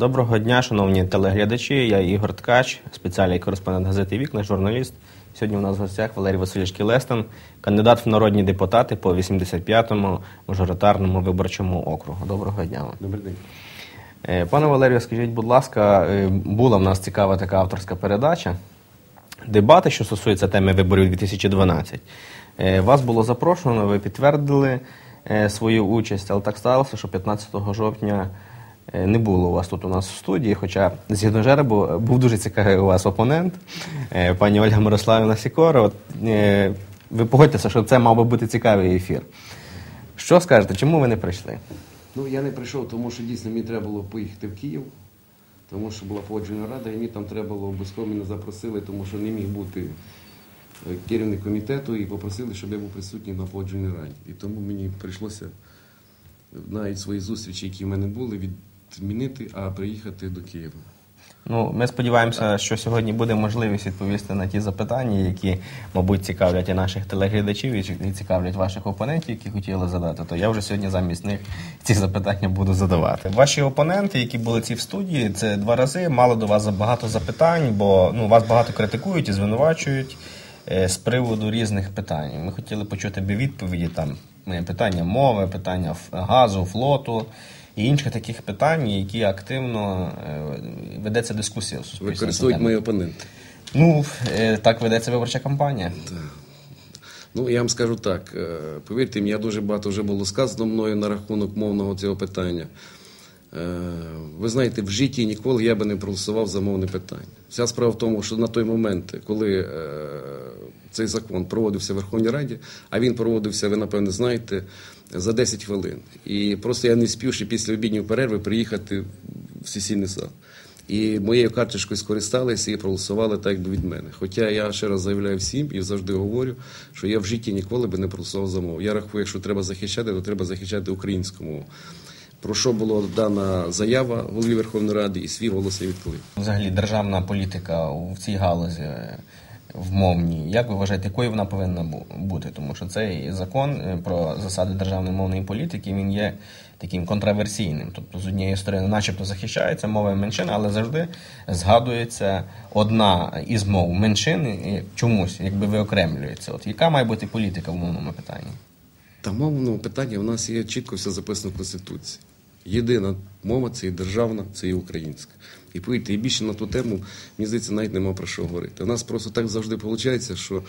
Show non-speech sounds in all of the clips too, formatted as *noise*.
Доброго дня, шановні телеглядачі. Я Ігор Ткач, спеціальний кореспондент газети Вікна, журналіст. Сьогодні у нас в гостях Валерій Васильович Кілестин, кандидат в народні депутати по 85-му мажоритарному виборчому округу. Доброго дня вам. Добрий день. Е, Пане Валерію, скажіть, будь ласка, е, була в нас цікава така авторська передача. Дебати, що стосуються теми виборів 2012. Е, Вас було запрошено, ви підтвердили свою участь, але так сталося, що 15 жовтня не було у вас тут у нас в студії. Хоча згідно жеребу був дуже цікавий у вас опонент, е, пані Ольга Мирославівна Сікора. От, е, ви погодьтеся, що це мав би бути цікавий ефір. Що скажете, чому ви не прийшли? Ну я не прийшов, тому що дійсно мені треба було поїхати в Київ, тому що була погоджена рада, і мені там треба було обов'язково мене запросили, тому що не міг бути е, керівник комітету і попросили, щоб я був присутній на погодженій раді. І тому мені прийшлося навіть свої зустрічі, які в мене були, відмінити, а приїхати до Києва. Ну, ми сподіваємося, що сьогодні буде можливість відповісти на ті запитання, які, мабуть, цікавлять і наших телеглядачів, і цікавлять ваших опонентів, які хотіли задати. То я вже сьогодні замість них ці запитання буду задавати. Ваші опоненти, які були ці в студії, це два рази мали до вас багато запитань, бо ну вас багато критикують і звинувачують е, з приводу різних питань. Ми хотіли почути відповіді там е, питання мови, питання газу, флоту. І інших таких питань, які активно е, ведеться дискусія в суспільстві. Використовують мої опоненти. Ну, е, так ведеться виборча кампанія. Ну, я вам скажу так, е, повірте мені, я дуже багато вже було сказано мною на рахунок мовного цього питання. Ви знаєте, в житті ніколи я би не проголосував за мовне питання. Вся справа в тому, що на той момент, коли цей закон проводився в Верховній Раді, а він проводився, ви напевне знаєте, за 10 хвилин. І просто я не спів ще після обідньої перерви приїхати в сесійний зал. І моєю карточкою скористалися і проголосували так, якби від мене. Хоча я ще раз заявляю всім і завжди говорю, що я в житті ніколи би не проголосував за мову. Я рахую, якщо треба захищати, то треба захищати українську мову. Про що була дана заява голові Верховної Ради і свій голос я відклив. Взагалі, державна політика в цій галузі е, в мовній. Як ви вважаєте, якою вона повинна бути? Тому що цей закон е, про засади державної мовної політики він є таким контраверсійним. Тобто, з однієї сторони, начебто захищається мова меншин, але завжди згадується одна із мов меншин чомусь, якби виокремлюється. От яка має бути політика в мовному питанні? Та мовного питання в нас є чітко все записано в Конституції. Єдина мова це і державна, це і українська. І повірте, і більше на ту тему, мені здається, навіть нема про що говорити. У нас просто так завжди виходить, що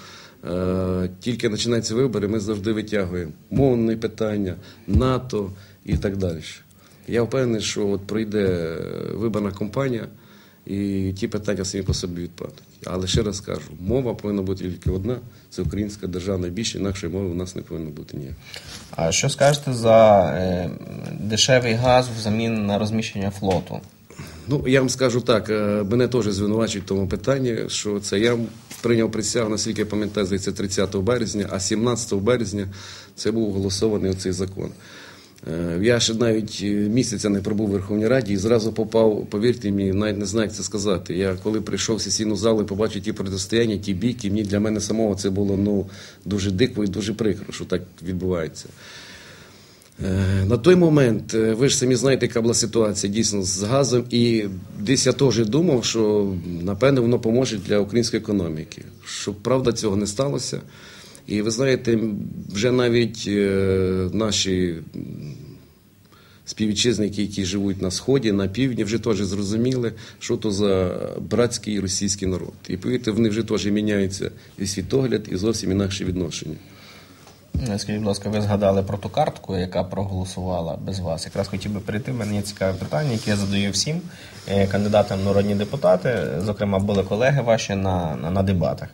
е, тільки починаються вибори, ми завжди витягуємо мовне питання, НАТО і так далі. Я впевнений, що от пройде е, виборна кампанія, і ті питання самі по собі відпадуть. Але ще раз кажу, мова повинна бути тільки одна, це українська державна більше, інакшої мови у нас не повинно бути ніяк. А що скажете за е, дешевий газ взамін на розміщення флоту? Ну, я вам скажу так, е, мене теж звинувачують в тому питанні, що це я прийняв присягу, наскільки я пам'ятаю, здається, 30 березня, а 17 березня це був голосований оцей закон. Е, Я ще навіть е, місяця не пробув у Верховній Раді і зразу попав, повірте мені, навіть не знаю, як це сказати. Я коли прийшов в сесійну залу і побачив ті протистояння, ті бійки, мені для мене самого це було ну, дуже дико і дуже прикро, що так відбувається. Е, На той момент, ви ж самі знаєте, яка була ситуація дійсно з газом, і десь я теж думав, що напевне воно поможе для української економіки. Щоб правда цього не сталося. І ви знаєте, вже навіть е, наші співвітчизники, які живуть на сході, на півдні, вже теж зрозуміли, що то за братський російський народ. І повірте, вони вже теж міняються і світогляд, і зовсім інакше відношення. Ну, Скажіть, будь ласка, ви згадали про ту картку, яка проголосувала без вас. Якраз хотів би перейти. є цікаве питання, яке я задаю всім е, кандидатам народні депутати. Зокрема, були колеги ваші на, на, на дебатах.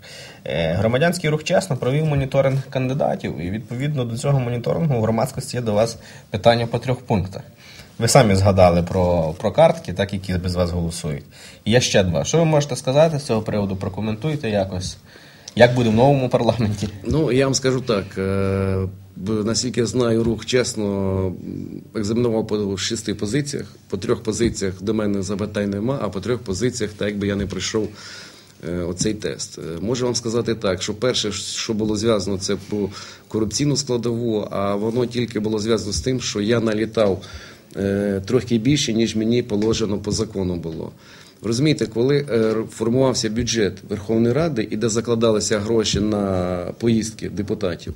Е, Громадянський рух чесно провів моніторинг кандидатів, і відповідно до цього моніторингу в громадськості є до вас питання по трьох пунктах. Ви самі згадали про, про картки, так які без вас голосують. І є ще два. Що ви можете сказати з цього приводу? Прокоментуйте якось. Як буде в новому парламенті? Ну, я вам скажу так. е, Наскільки я знаю, рух чесно екзаменував по шести позиціях. По трьох позиціях до мене запитань нема, а по трьох позиціях, так якби я не пройшов е, оцей тест. Е, Можу вам сказати так, що перше, що було зв'язано, це по корупційну складову, а воно тільки було зв'язано з тим, що я налітав трохи більше, ніж мені положено по закону було. Розумієте, коли е, формувався бюджет Верховної Ради і де закладалися гроші на поїздки депутатів,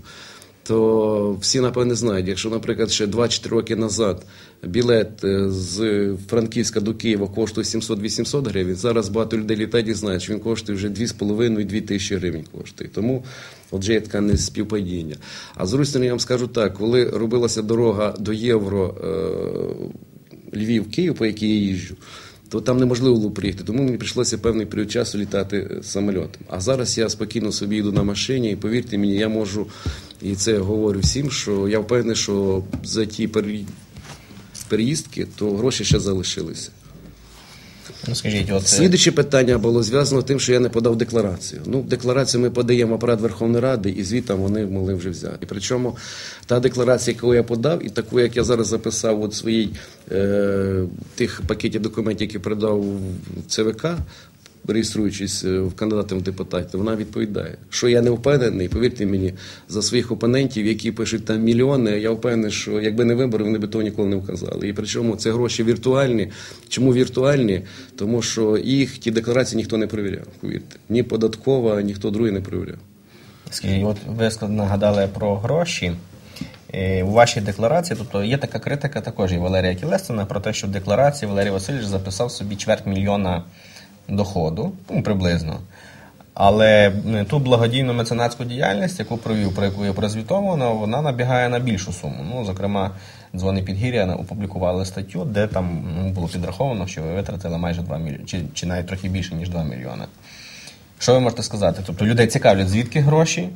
то всі напевне знають, якщо, наприклад, ще 2-4 роки назад білет е, з Франківська до Києва коштує 700-800 гривень, зараз багато людей літають і знають, що він коштує вже 2,5-2 тисячі гривень коштує. Тому отже є таке неспівпадіння. А з другої я вам скажу так, коли робилася дорога до Євро е, Львів-Київ, по якій я їжджу, то там неможливо було приїхати. Тому мені прийшлося певний період часу літати самолітом. самольотом. А зараз я спокійно собі йду на машині, і повірте мені, я можу, і це говорю всім, що я впевнений, що за ті переїздки, то гроші ще залишилися. Ну, скажіть, от Слідуче питання було зв'язано з тим, що я не подав декларацію. Ну, декларацію ми подаємо апарат Верховної Ради, і звітом вони могли вже взяти. Причому та декларація, яку я подав, і таку, як я зараз записав от своїй е, тих пакетів документів, які передав ЦВК, реєструючись е, в кандидатом в депутати, вона відповідає. Що я не впевнений, повірте мені, за своїх опонентів, які пишуть там мільйони, я впевнений, що якби не вибори, вони б того ніколи не вказали. І причому це гроші віртуальні. Чому віртуальні? Тому що їх ті декларації ніхто не перевіряв, повірте. Ні податкова, ніхто другий не перевіряв. Скажіть, от ви нагадали про гроші. Е, У вашій декларації, тобто є така критика також і Валерія Кілестина про те, що в декларації Валерій Васильович записав собі чверть мільйона доходу, ну, приблизно. Але ту благодійну меценатську діяльність, яку провів, про яку я прозвітовано, вона набігає на більшу суму. Ну, зокрема, дзвони Підгір'я опублікували статтю, де там ну, було підраховано, що ви витратили майже 2 мільйони, чи, чи навіть трохи більше, ніж 2 мільйони. Що ви можете сказати? Тобто людей цікавлять, звідки гроші,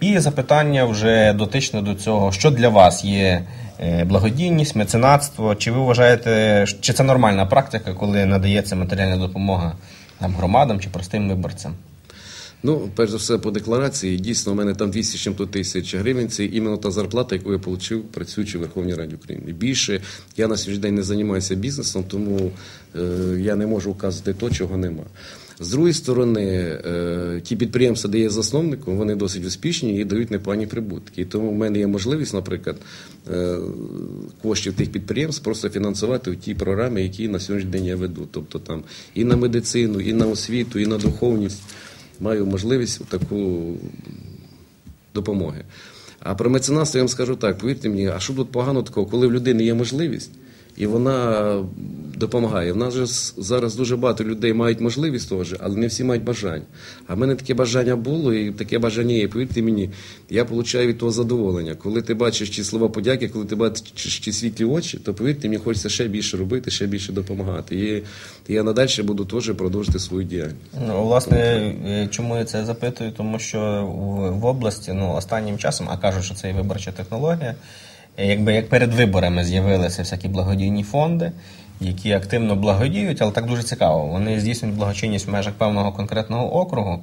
і запитання вже дотично до цього, що для вас є е, благодійність, меценатство, чи ви вважаєте, чи це нормальна практика, коли надається матеріальна допомога там, громадам чи простим виборцям? Ну, перш за все, по декларації, дійсно, у мене там 200 чим-то тисяч гривень. Це іменно та зарплата, яку я отримав, працюючи в Верховній Раді України. Більше я на сьогоднішній день не займаюся бізнесом, тому е, я не можу вказати то, чого нема. З другої сторони, е, ті підприємства, де є засновником, вони досить успішні і дають непогані прибутки. І тому в мене є можливість, наприклад, е, коштів тих підприємств просто фінансувати в ті програми, які на сьогоднішній день я веду. Тобто там і на медицину, і на освіту, і на духовність маю можливість таку допомоги. А про меценатство я вам скажу так, повірте мені, а що тут погано такого, коли в людини є можливість, і вона допомагає. В нас же зараз дуже багато людей мають можливість теж, але не всі мають бажання. А в мене таке бажання було, і таке бажання є. Повірте мені, я отримую від того задоволення. Коли ти бачиш ті слова подяки, коли ти бачиш ті світлі очі, то повірте, мені хочеться ще більше робити, ще більше допомагати. І я надалі буду теж продовжити свою діяльність. Ну, власне, е, чому я це запитую? Тому що в, в області ну, останнім часом, а кажуть, що це і виборча технологія, е, якби як перед виборами з'явилися всякі благодійні фонди, які активно благодіють, але так дуже цікаво. Вони здійснюють благочинність в межах певного конкретного округу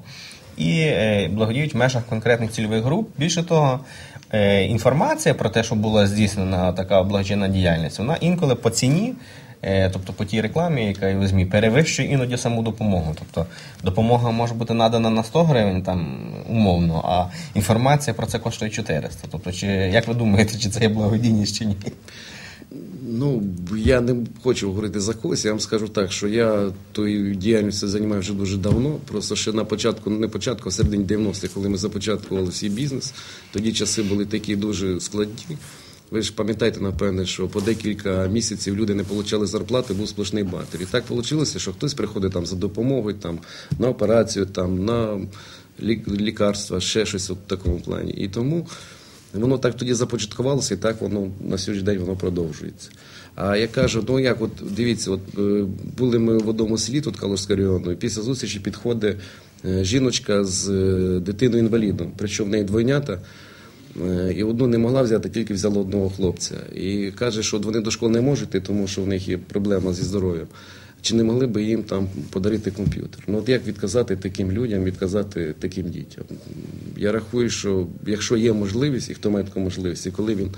і е, благодіють в межах конкретних цільових груп. Більше того, е, інформація про те, що була здійснена така благочинна діяльність, вона інколи по ціні. Е, Тобто по тій рекламі, яка є в ЗМІ, перевищує іноді саму допомогу. Тобто допомога може бути надана на 100 гривень там умовно, а інформація про це коштує 400. Тобто, чи як ви думаєте, чи це є благодійність чи ні? Ну, я не хочу говорити за когось, я вам скажу так, що я тою діяльністю займаюся вже дуже давно. Просто ще на початку, ну не початку, а середині 90-х, коли ми започаткували свій бізнес, тоді часи були такі дуже складні. Ви ж пам'ятаєте, напевне, що по декілька місяців люди не отримали зарплати, був сплошний батер. І так вийшло, що хтось приходить там за допомогою, там, на операцію, там, на лікарства, ще щось в такому плані. І тому Воно так тоді започаткувалося, і так воно на сьогоднішній день воно продовжується. А я кажу, ну як, от дивіться, от е, були ми в одному селі тут Калужського району, і після зустрічі підходить е, жіночка з е, дитиною інвалідом, причому в неї двойнята. І одну не могла взяти, тільки взяла одного хлопця. І каже, що вони до школи не можуть тому що в них є проблема зі здоров'ям. Чи не могли би їм там подарити комп'ютер? Ну от як відказати таким людям, відказати таким дітям? Я рахую, що якщо є можливість, і хто має таку можливість, і коли він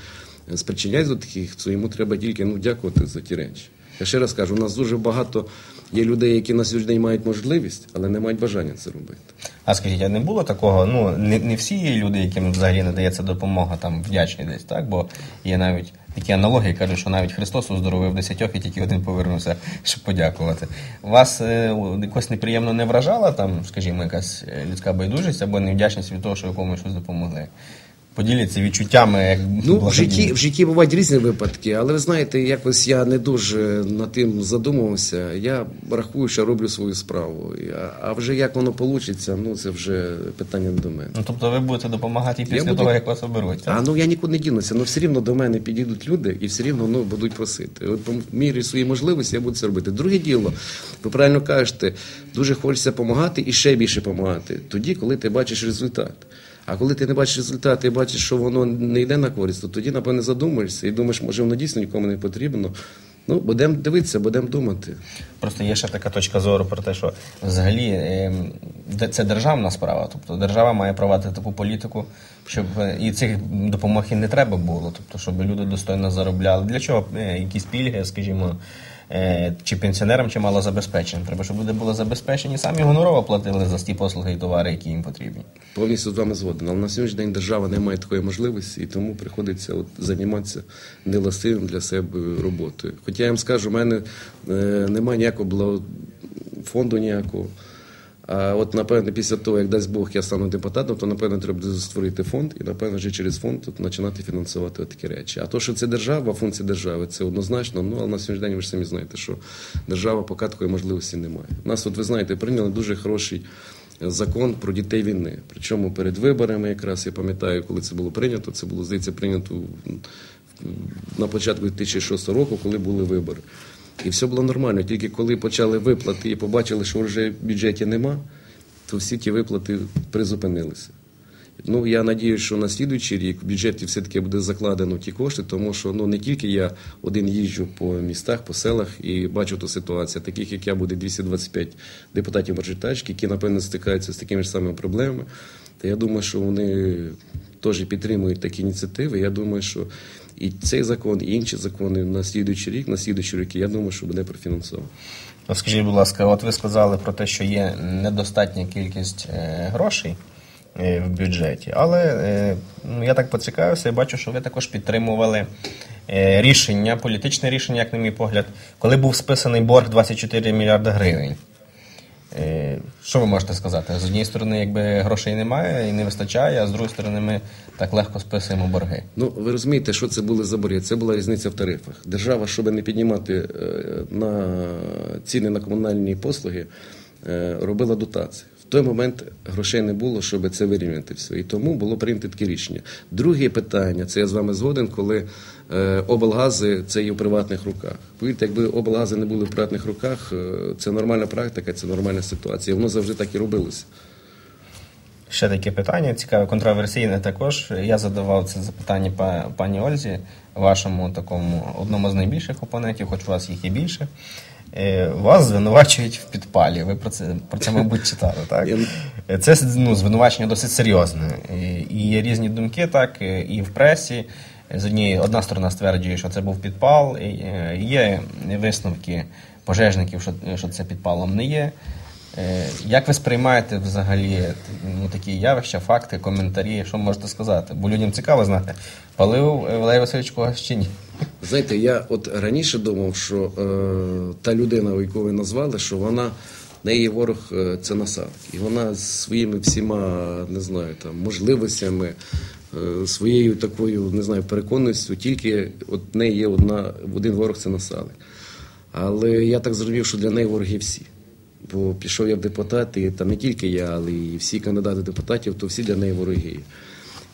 е, спричиняється до таких, то йому треба тільки ну, дякувати за ті речі. Я ще раз кажу, у нас дуже багато є людей, які на сьогодні мають можливість, але не мають бажання це робити. А скажіть, а не було такого? Ну не, не всі люди, яким взагалі надається допомога, там вдячні десь, так? Бо є навіть такі аналогії, кажуть, що навіть Христос оздоровив десятьох і тільки один повернувся, щоб подякувати. Вас е, якось неприємно не вражала там, скажімо, якась е, людська байдужість або невдячність від того, що ви комусь щось допомогли? Поділіться відчуттями, як Ну, в житті, в житті бувають різні випадки, але ви знаєте, якось я не дуже над тим задумувався. Я рахую, що роблю свою справу. А вже як воно вийде, ну це вже питання не до мене. Ну, тобто ви будете допомагати і після буду- того, як вас оберуть. А ну я нікуди не дінуся, ну все рівно до мене підійдуть люди і все рівно ну, будуть просити. От по мірі своєї можливості я буду це робити. Друге діло, ви правильно кажете, дуже хочеться допомагати і ще більше допомагати. Тоді, коли ти бачиш результат. А коли ти не бачиш результат, і бачиш, що воно не йде на користь, то тоді, напевне, задумаєшся і думаєш, може воно дійсно нікому не потрібно. Ну, будемо дивитися, будемо думати. Просто є ще така точка зору про те, що взагалі ем, це державна справа. Тобто держава має провадити таку політику, щоб е, і цих допомог і не треба було. Тобто, щоб люди достойно заробляли. Для чого е, якісь пільги, скажімо, чи пенсіонерам, чи малозабезпеченим. Треба, щоб люди були забезпечені, самі гонорово платили за ті послуги і товари, які їм потрібні. Повністю з вами згоден. Але на сьогоднішній день держава не має такої можливості, і тому приходиться от займатися неласивим для себе роботою. Хоча я вам скажу, в мене е, немає ніякого фонду ніякого. А от, напевно, після того, як дасть Бог, я стану депутатом, то напевно треба буде створити фонд і, напевно, вже через фонд тут починати фінансувати такі речі. А то, що це держава, функція держави, це однозначно. Ну, але на сьогоднішній день ви ж самі знаєте, що держава поки такої можливості немає. У нас, от ви знаєте, прийняли дуже хороший закон про дітей війни. Причому перед виборами, якраз я пам'ятаю, коли це було прийнято, це було здається прийнято на початку 2006 року, коли були вибори. І все було нормально. Тільки коли почали виплати і побачили, що вже в бюджеті нема, то всі ті виплати призупинилися. Ну, я надію, що на слідуючий рік в бюджеті все-таки буде закладено ті кошти, тому що ну, не тільки я один їжджу по містах, по селах і бачу ту ситуацію. Таких, як я, буде 225 депутатів мажоритарщиків, які, напевно, стикаються з такими ж самими проблемами. Та я думаю, що вони теж підтримують такі ініціативи. Я думаю, що і цей закон, і інші закони на слідуючий рік, на слідуючі роки, я думаю, що буде профінансовано. Скажіть, будь ласка, от ви сказали про те, що є недостатня кількість е, грошей е, в бюджеті, але е, ну, я так поцікавився і бачу, що ви також підтримували рішення, політичне рішення, як на мій погляд, коли був списаний борг 24 мільярди гривень. Е, Що ви можете сказати? З однієї сторони, якби грошей немає і не вистачає, а з другої сторони, ми так легко списуємо борги. Ну, ви розумієте, що це були за борги? Це була різниця в тарифах. Держава, щоб не піднімати е, на ціни на комунальні послуги, е, робила дотації. В той момент грошей не було, щоб це вирівняти все. І тому було прийнято таке рішення. Друге питання, це я з вами згоден, коли облгази це є в приватних руках. Повірте, якби облгази не були в приватних руках, е, це нормальна практика, це нормальна ситуація. Воно завжди так і робилося. Ще таке питання, цікаве, контроверсійне також. Я задавав це запитання пані Ользі, вашому такому одному з найбільших опонентів, хоч у вас їх і більше. Е, Вас звинувачують в підпалі. Ви про це, про це мабуть, *laughs* читали, так? Це ну, звинувачення досить серйозне. І є різні думки, так, і в пресі. З однієї одна сторона стверджує, що це був підпал. е, Є висновки пожежників, що, що це підпалом не є. Е, Як ви сприймаєте взагалі ну, такі явища, факти, коментарі? Що можете сказати? Бо людям цікаво знати, палив Валерій Васильович когось чи ні? Знаєте, я от раніше думав, що е, та людина, яку ви назвали, що вона неї ворог е, це насадки. І вона своїми всіма, не знаю, там можливостями, е, своєю такою, не знаю, переконаністю, тільки от неї є одна, один ворог це насадок. Але я так зрозумів, що для неї вороги всі. Бо пішов я в депутати, і там не тільки я, але і всі кандидати депутатів, то всі для неї вороги.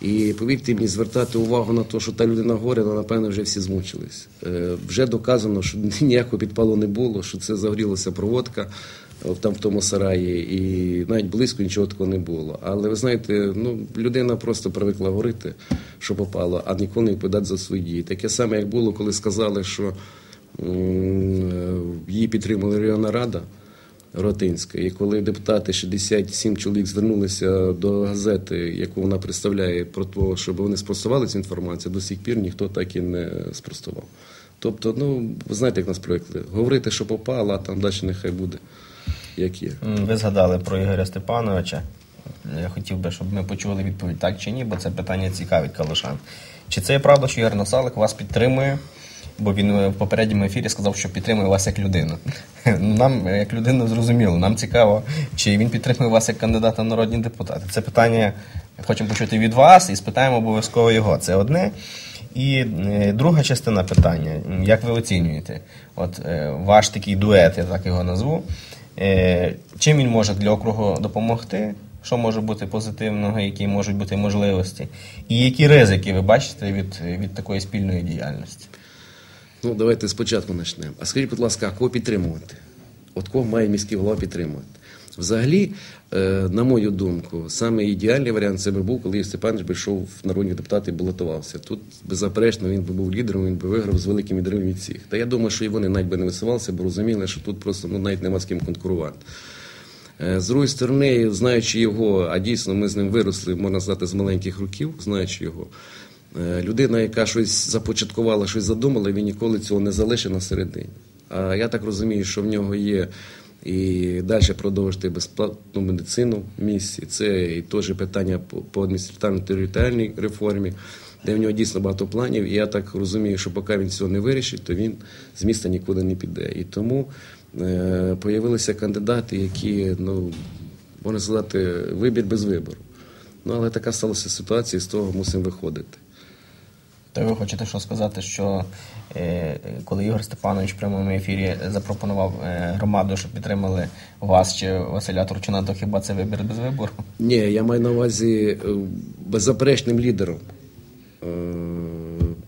І повірте мені, звертати увагу на те, що та людина горе, ну, напевно, вже всі змучились. Е, вже доказано, що *laughs* ніякого підпалу не було, що це загорілася проводка там в тому сараї, і навіть близько нічого такого не було. Але ви знаєте, ну людина просто привикла говорити, що попало, а ніколи не відповідати за свої дії. Таке саме, як було, коли сказали, що е, її підтримала районна рада. Ротинська. І коли депутати 67 чоловік звернулися до газети, яку вона представляє, про те, щоб вони спростували цю інформацію, до сих пір ніхто так і не спростував. Тобто, ну ви знаєте, як нас привикли. Говорити, що попало, а там далі нехай буде, як є. Ви згадали про Ігоря Степановича. Я хотів би, щоб ми почули відповідь так чи ні, бо це питання цікавить калушан. Чи це є правда, що Ігор Насалик вас підтримує? Бо він е, в попередньому ефірі сказав, що підтримує вас як людину. Ну, *laughs* Нам, е, як людину, зрозуміло. Нам цікаво, чи він підтримує вас як кандидата в народні депутати. Це питання хочемо почути від вас і спитаємо обов'язково його. Це одне. І е, друга частина питання: як ви оцінюєте? От ваш такий дует, я так його назву. Е, чим він може для округу допомогти? Що може бути позитивного, які можуть бути можливості, і які ризики ви бачите від, від такої спільної діяльності? Ну, давайте спочатку почнемо. А скажіть, будь ласка, кого підтримувати? От кого має міський голова підтримувати? Взагалі, е, на мою думку, саме ідеальний варіант це би був, коли Степанович би йшов в народні депутати і балотувався. Тут, беззаперечно, він би був лідером, він би виграв з великим відривом від всіх. Та я думаю, що і вони навіть би не висувалися, бо розуміли, що тут просто ну, навіть нема з ким конкурувати. Е, З другої сторони, знаючи його, а дійсно ми з ним виросли, можна сказати, з маленьких років, знаючи його, е, людина, яка щось започаткувала, щось задумала, він ніколи цього не залишить на середині. А я так розумію, що в нього є і далі продовжити безплатну медицину в місті. Це і теж питання по, адміністративно-територіальній реформі, де в нього дійсно багато планів. І я так розумію, що поки він цього не вирішить, то він з міста нікуди не піде. І тому е, появилися кандидати, які, ну, можна сказати, вибір без вибору. Ну, але така сталася ситуація, і з того мусимо виходити. То ви хочете що сказати, що коли Ігор Степанович в прямому ефірі запропонував е, громаду, щоб підтримали вас чи Василя Турчина, то хіба це вибір без вибору? Ні, я маю на увазі е, беззаперечним лідером е,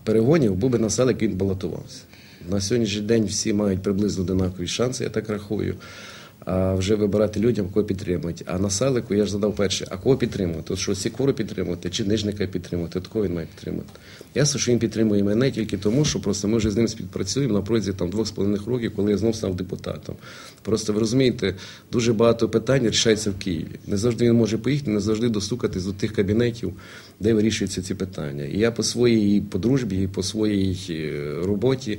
перегонів був би Населик, він балотувався. На сьогоднішній день всі мають приблизно одинакові шанси, я так рахую. А вже вибирати людям, кого підтримують. А на селику я ж задав перше, а кого підтримувати? От що Сікору підтримувати чи Нижника підтримувати? От кого він має підтримати? Ясно, що він підтримує мене тільки тому, що просто ми вже з ним співпрацюємо на протязі там двох з половиною років, коли я знов став депутатом. Просто ви розумієте, дуже багато питань рішається в Києві. Не завжди він може поїхати, не завжди достукатись до тих кабінетів, де вирішуються ці питання. І я по своїй подружбі, по своїй е, роботі.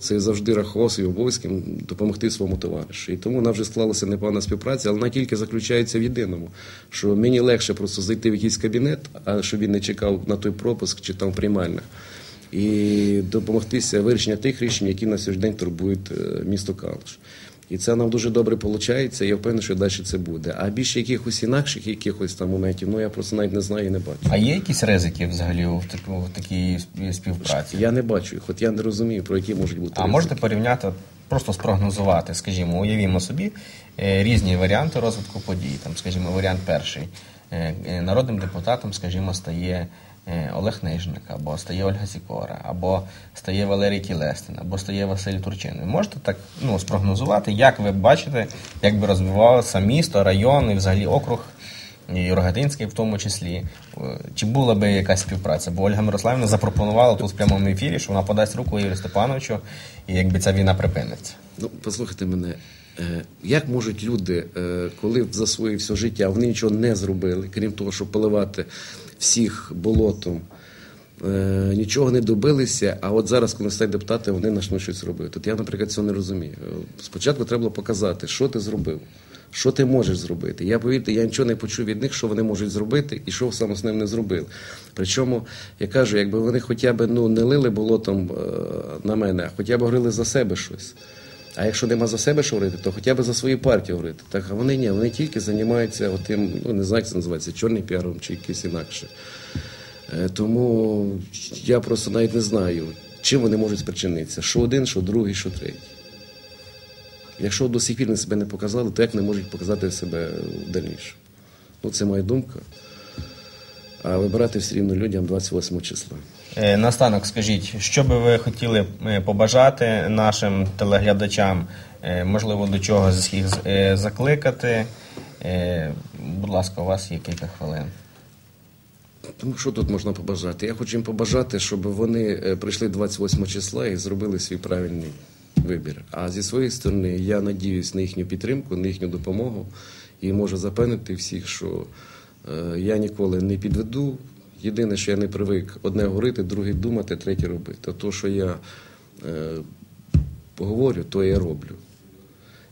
Це завжди рахував свій обов'язком допомогти своєму товаришу. І тому вона вже склалася непогана співпраця, але вона тільки заключається в єдиному, що мені легше просто зайти в якийсь кабінет, а щоб він не чекав на той пропуск чи там приймальних, і допомогтися вирішення тих рішень, які на сьогодні день турбують е, місто Калуш. І це нам дуже добре виходить, я впевнений, що далі це буде. А більше якихось інакших якихось там моментів, ну я просто навіть не знаю і не бачу. А є якісь ризики взагалі в, такій співпраці? Я не бачу їх, от я не розумію, про які можуть бути. А ризики. можете порівняти, просто спрогнозувати, скажімо, уявімо собі е, різні варіанти розвитку подій. Там, скажімо, варіант перший. Е, е, Народним депутатом, скажімо, стає Олег Нижник, або стає Ольга Сікора, або стає Валерій Тілестин, або стає Василь Турчин. Ви можете так ну, спрогнозувати, як ви бачите, як би розвивалося місто, район і взагалі округ і Рогатинський в тому числі. Е, Чи була би якась співпраця? Бо Ольга Мирославівна запропонувала тут в прямому ефірі, що вона подасть руку Ігорю Степановичу, і якби ця війна припиниться. Ну, послухайте мене, е, як можуть люди, е, коли за своє все життя вони нічого не зробили, крім того, щоб поливати всіх болотом, е, нічого не добилися, а от зараз, коли стають депутати, вони почнуть щось робити. От я, наприклад, цього не розумію. Е, Спочатку треба було показати, що ти зробив. Що ти можеш зробити? Я повірте, я нічого не почув від них, що вони можуть зробити і що саме з ним не зробили. Причому я кажу, якби вони хоча б ну, не лили болотом е, на мене, а хоча б говорили за себе щось. А якщо нема за себе що говорити, то хоча б за свою партію говорити. Так а вони ні, вони тільки займаються отим, ну не знаю, як це називається, чорним піаром чи якийсь інакше. Е, Тому я просто навіть не знаю, чим вони можуть спричинитися. Що один, що другий, що третій. Якщо до сих пір не себе не показали, то як не можуть показати себе в дальнішому? Ну, це моя думка. а вибирати все рівно людям 28 числа. Е, Наостанок скажіть, що би ви хотіли е, побажати нашим телеглядачам, Е, можливо, до чого їх закликати? Будь ласка, у вас є кілька хвилин. Тому що тут можна побажати? Я хочу їм побажати, щоб вони прийшли 28 числа і зробили свій правильний вибір. А зі своєї сторони я надіюсь на їхню підтримку, на їхню допомогу і можу запевнити всіх, що я ніколи не підведу. Єдине, що я не привик одне говорити, друге думати, третє робити. То, що я е, поговорю, то я роблю.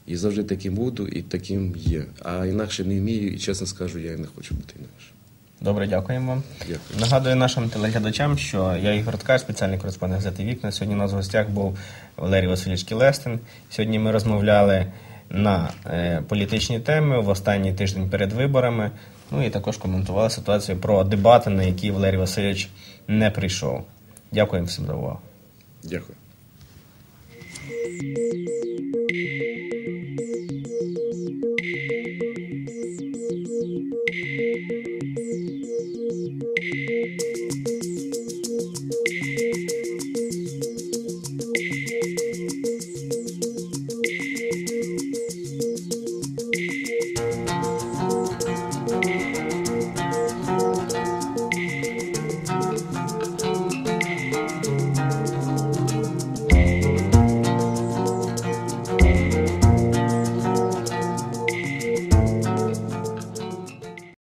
І завжди таким буду, і таким є. А інакше не вмію, і чесно скажу, я і не хочу бути інакше. Добре, дякуємо вам. Дякую. Нагадую нашим телеглядачам, що я Ігор Ткач, спеціальний кореспондент газети Вікна. Сьогодні у нас в гостях був Валерій Васильович Кілестин. Сьогодні ми розмовляли на е, політичні теми в останній тиждень перед виборами. Ну і також коментували ситуацію про дебати, на які Валерій Васильович не прийшов. Дякую всім за увагу. Дякую.